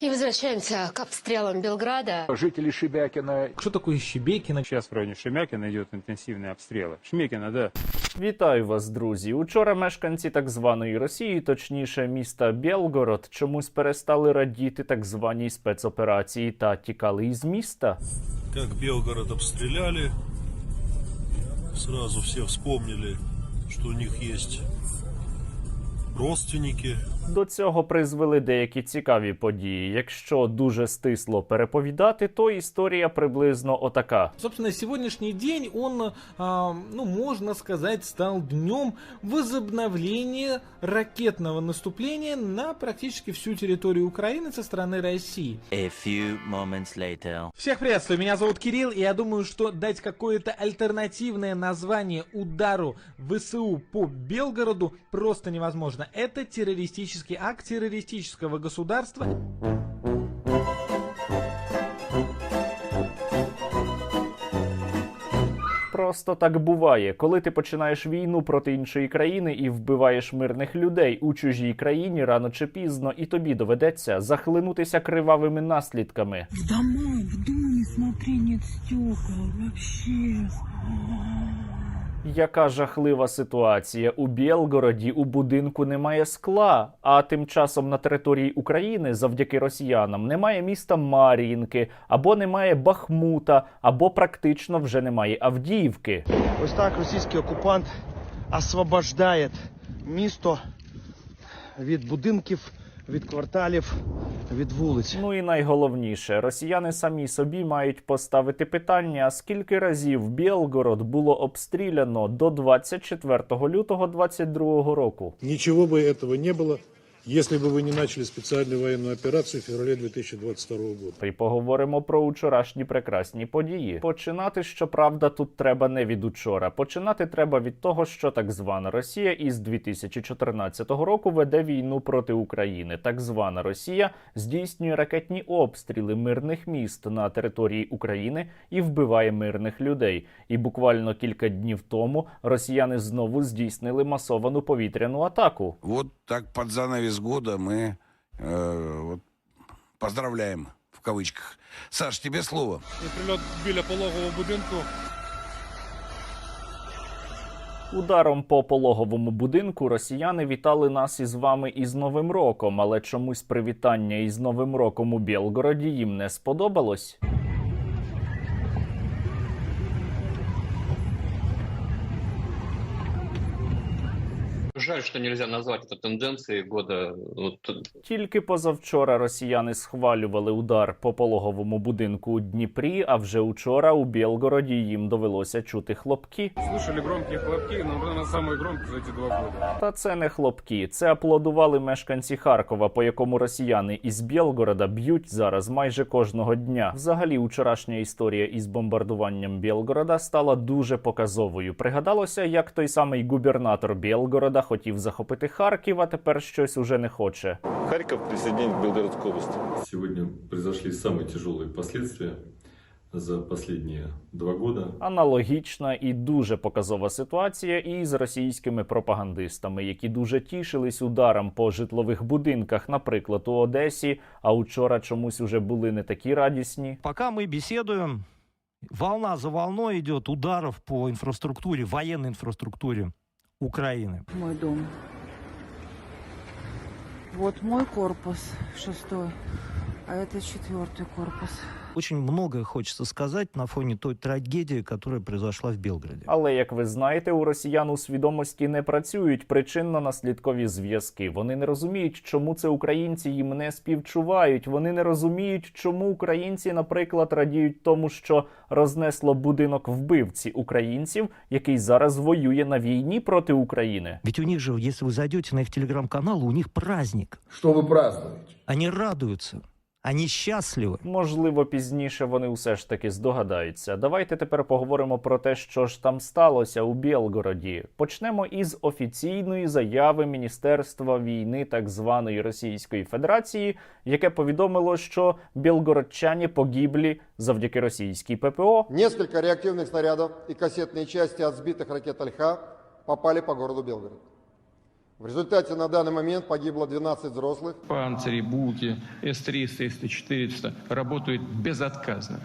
И возвращаемся к обстрелам Белграда. Жители Шебякина Что такое Щебекино? Сейчас в районе Шемякина идет интенсивные обстрелы. Шмекина, да. Вітаю вас, друзі. Учора мешканці так званої Росії, точніше міста Білгород, чомусь перестали радіти так званій спецоперації та тікали із міста. как Белгород обстреляли, сразу все вспомнили, что у них есть родственники. До цього призвели деякі цікаві події. Якщо дуже стисло переповідати, то історія приблизно отака. Собственно, сегодняшний день, он, а, ну, можно сказать, стал днем возобновления ракетного наступления на практически всю территорию Украины со стороны России. A few moments later. Всех приветствую, меня зовут Кирилл, и я думаю, что дать какое-то альтернативное название удару ВСУ по Белгороду просто невозможно. Это террористический акт террористического государства. Просто так буває, коли ти починаєш війну проти іншої країни і вбиваєш мирних людей у чужій країні рано чи пізно, і тобі доведеться захлинутися кривавими наслідками. В домах, в доме, смотри, нет стекол. Вообще. Яка жахлива ситуація у Білгороді у будинку немає скла, а тим часом на території України завдяки росіянам немає міста Мар'їнки, або немає Бахмута, або практично вже немає Авдіївки. Ось так російський окупант освобождає місто від будинків, від кварталів, від вулиць. Ну і найголовніше, росіяни самі собі мають поставити питання, скільки разів Білгород було обстріляно до 24 лютого 2022 року. Ничего бы этого не было, если бы вы не начали специальную военную операцию в феврале 2022 года. І поговоримо про учорашні прекрасні події. Починати, щоправда, тут треба не від учора. Починати треба від того, що так звана Росія із 2014 року веде війну проти України. Так звана Росія здійснює ракетні обстріли мирних міст на території України і вбиває мирних людей. І буквально кілька днів тому росіяни знову здійснили масовану повітряну атаку. Вот так под занавес года мы э, вот, поздравляем в кавычках. Саш, тебе слово. Прильот біля пологового будинку. Ударом по пологовому будинку росіяни вітали нас із вами із Новим роком, але чомусь привітання із Новим роком у Білгороді їм не сподобалось. Жаль, что нельзя назвать это тенденцией года. Вот, Тільки позавчора росіяни схвалювали удар по пологовому будинку у Дніпрі, а вже учора у Білгороді їм довелося чути хлопки. Слышали громкие хлопки, но, наверное, самые громкие за эти два года. Та це не хлопки, це аплодували мешканці Харкова, по якому росіяни із Білгорода б'ють зараз майже кожного дня. Взагалі, учорашня історія із бомбардуванням Білгорода стала дуже показовою. Пригадалося, як той самий губернатор Білгорода хотів захопити Харків, а тепер щось уже не хоче. Харьков присоединен к Белгородской области. Сегодня произошли самые тяжелые последствия за последние два года. Аналогічна і дуже показова ситуація і з російськими пропагандистами, які дуже тішились ударом по житлових будинках, наприклад, у Одесі. А учора чомусь уже були не такі радісні. Пока мы беседуем, волна за волной идет ударов по инфраструктуре, военной инфраструктуре Украины. Мой дом. Вот мой корпус шестой, а это четвертый корпус. Очень многое хочется сказать на фоне той трагедии, которая произошла в Белгороде. Але як ви знаєте, у росіян у свідомості не працюють причинно-наслідкові зв'язки. Вони не розуміють, чому це українці їм не співчувають. Вони не розуміють, чому українці, наприклад, радіють тому, що рознесло будинок вбивці українців, який зараз воює на війні проти України. Ведь у них же, если вы зайдете на их телеграм-канал, у них праздник. Что вы празднуете? Они радуются. Они счастливы. Можливо, пізніше вони все ж таки здогадаються. Давайте тепер поговоримо про те, що ж там сталося у Білгороді. Почнемо із офіційної заяви Міністерства війни так званої Російської Федерації, яке повідомило, що білгородчані погиблі завдяки російській ППО. Несколько реактивных снарядов и кассетные части от сбитых ракет «Альха» попали по городу Белгород. В результате на данный момент погибло 12 взрослых. Панцири, Булки, С-300, С-400 работают безотказно.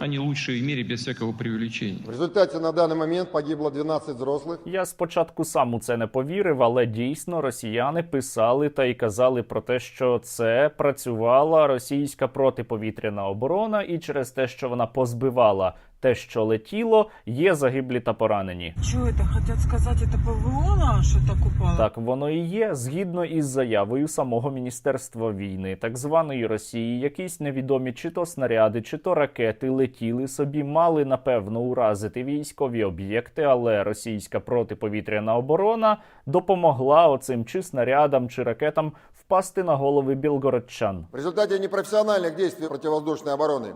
Они лучшие в мире без всякого преувеличения. В результате на данный момент погибло 12 взрослых. Я спочатку сам у це не повірив, але дійсно росіяни писали та й казали про те, що це працювала російська протиповітряна оборона, і через те, що вона позбивала те, що летіло, є загиблі та поранені. Что это? Хотят сказать, это ПВО наше так упало? Так воно і є згідно із заявою самого міністерства війни, так званої Росії, якісь невідомі чи то снаряди, чи то ракети летіли собі, мали напевно уразити військові об'єкти, але російська протиповітряна оборона допомогла оцим чи снарядам, чи ракетам впасти на голови білгородчан. В результате непрофессиональных действий противовоздушной обороны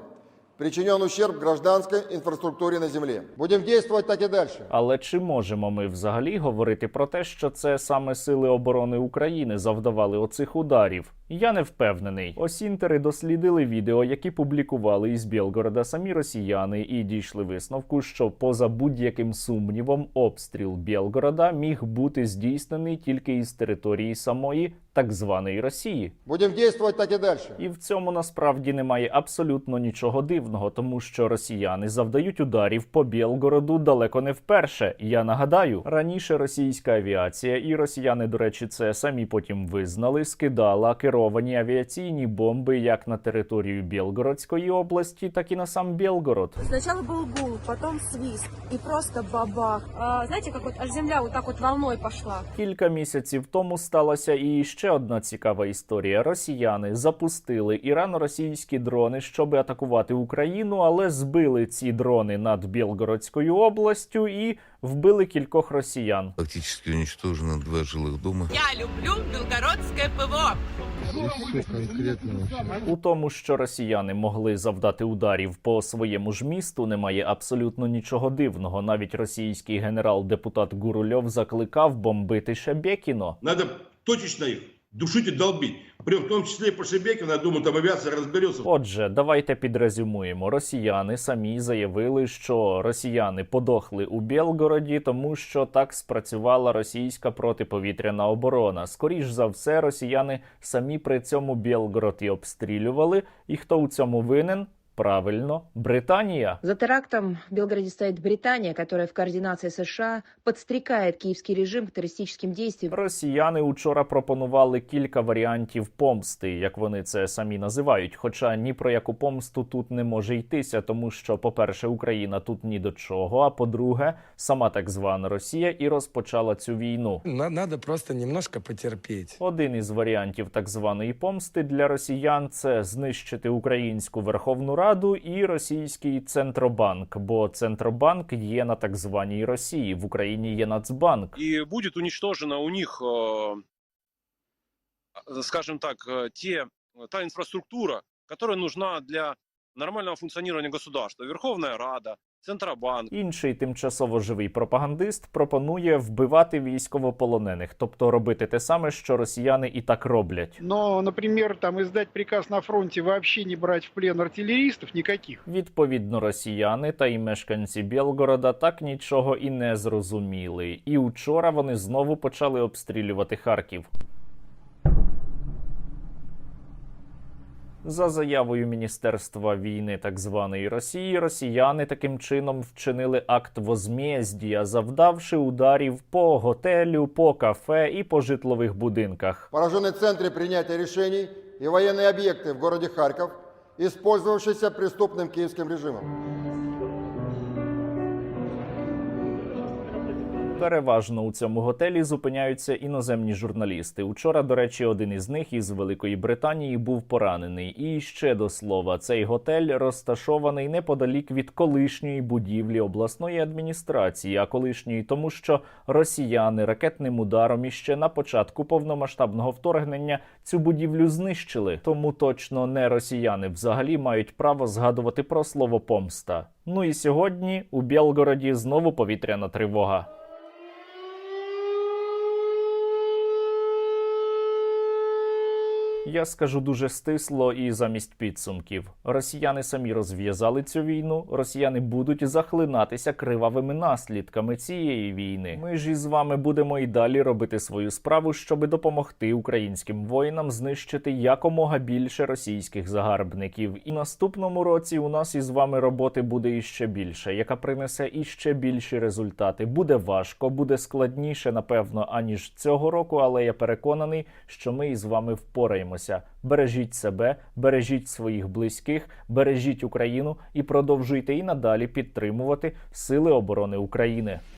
причинен ущерб гражданской інфраструктурі на землі. Будемо действовать так і далі. Але чи можемо ми взагалі говорити про те, що це саме сили оборони України завдавали оцих ударів? Я не впевнений. Осінтери дослідили відео, які публікували із Білгорода самі росіяни, і дійшли висновку, що поза будь-яким сумнівом обстріл Білгорода міг бути здійснений тільки із території самої так званої Росії. Будем действовать так и дальше. І в цьому насправді немає абсолютно нічого дивного, тому що росіяни завдають ударів по Білгороду далеко не вперше. Я нагадаю, раніше російська авіація, і росіяни, до речі, це самі потім визнали, скидала керовані авіаційні бомби як на територію Білгородської області, так і на сам Білгород. Сначала был гул, потом свист и просто бабах. А, знаете, как вот аж земля вот так вот волной пошла. Кілька місяців тому сталася і ще одна цікава історія. Росіяни запустили ірано-російські дрони, щоб атакувати Україну, але збили ці дрони над Білгородською областю і вбили кількох росіян. Фактически уничтожено два жилых дома. Я люблю У тому, що росіяни могли завдати ударів по своєму ж місту, немає абсолютно нічого дивного. Навіть російський генерал-депутат Гурульов закликав бомбити Шебекіно. Надо точечно их душить и долбить. При в тому числі по Шебекіна, я думаю, там авіація разберется. Отже, давайте підрезюмуємо. Росіяни самі заявили, що росіяни подохли у Білгороді, тому що так спрацювала російська протиповітряна оборона. Скоріш за все, росіяни самі при цьому Білгород і обстрілювали. І хто у цьому винен? Правильно, Британія. За терактом в Белгороде стоит Британия, которая в координации США подстрекает киевский режим к террористическим действиям. Росіяни учора пропонували кілька варіантів помсти, як вони це самі називають. Хоча ні про яку помсту тут не може йтися, тому що, по-перше, Україна тут ні до чого. А по-друге, сама так звана Росія і розпочала цю війну. Надо просто немножко потерпеть. Один із варіантів так званої помсти для росіян це знищити українську Верховну Раду і російський центробанк. Бо центробанк є на так званій Росії. В Україні є Нацбанк. і буде унічтожена у них, э, скажем так, те, та інфраструктура, яка нужна для нормального функціонування государства. Верховна Рада, Центробанк. Інший тимчасово живий пропагандист пропонує вбивати військовополонених, тобто робити те саме, що росіяни і так роблять. Но, например, там издать приказ на фронте вообще не брать в плен артиллеристов никаких. Відповідно, росіяни та й мешканці Білгорода так нічого і не зрозуміли. І учора вони знову почали обстрілювати Харків. За заявою Міністерства війни так званої Росії, росіяни таким чином вчинили акт возмездія, завдавши ударів по готелю, по кафе і по житлових будинках. Поражены центры принятия решений и военные объекты в городе Харьков, использовавшиеся преступным киевским режимом. Переважно у цьому готелі зупиняються іноземні журналісти. Учора, до речі, один із них із Великої Британії був поранений. І ще до слова, цей готель розташований неподалік від колишньої будівлі обласної адміністрації, а колишньої тому, що росіяни ракетним ударом іще на початку повномасштабного вторгнення цю будівлю знищили. Тому точно не росіяни взагалі мають право згадувати про слово помста. Ну і сьогодні у Білгороді знову повітряна тривога. Я скажу дуже стисло і замість підсумків. Росіяни самі розв'язали цю війну. Росіяни будуть захлинатися кривавими наслідками цієї війни. Ми ж із вами будемо і далі робити свою справу, щоби допомогти українським воїнам знищити якомога більше російських загарбників. І наступному році у нас із вами роботи буде іще більше, яка принесе іще більші результати. Буде важко, буде складніше, напевно, аніж цього року, але я переконаний, що ми із вами впораємося. Бережіть себе, бережіть своїх близьких, бережіть Україну і продовжуйте і надалі підтримувати Сили оборони України.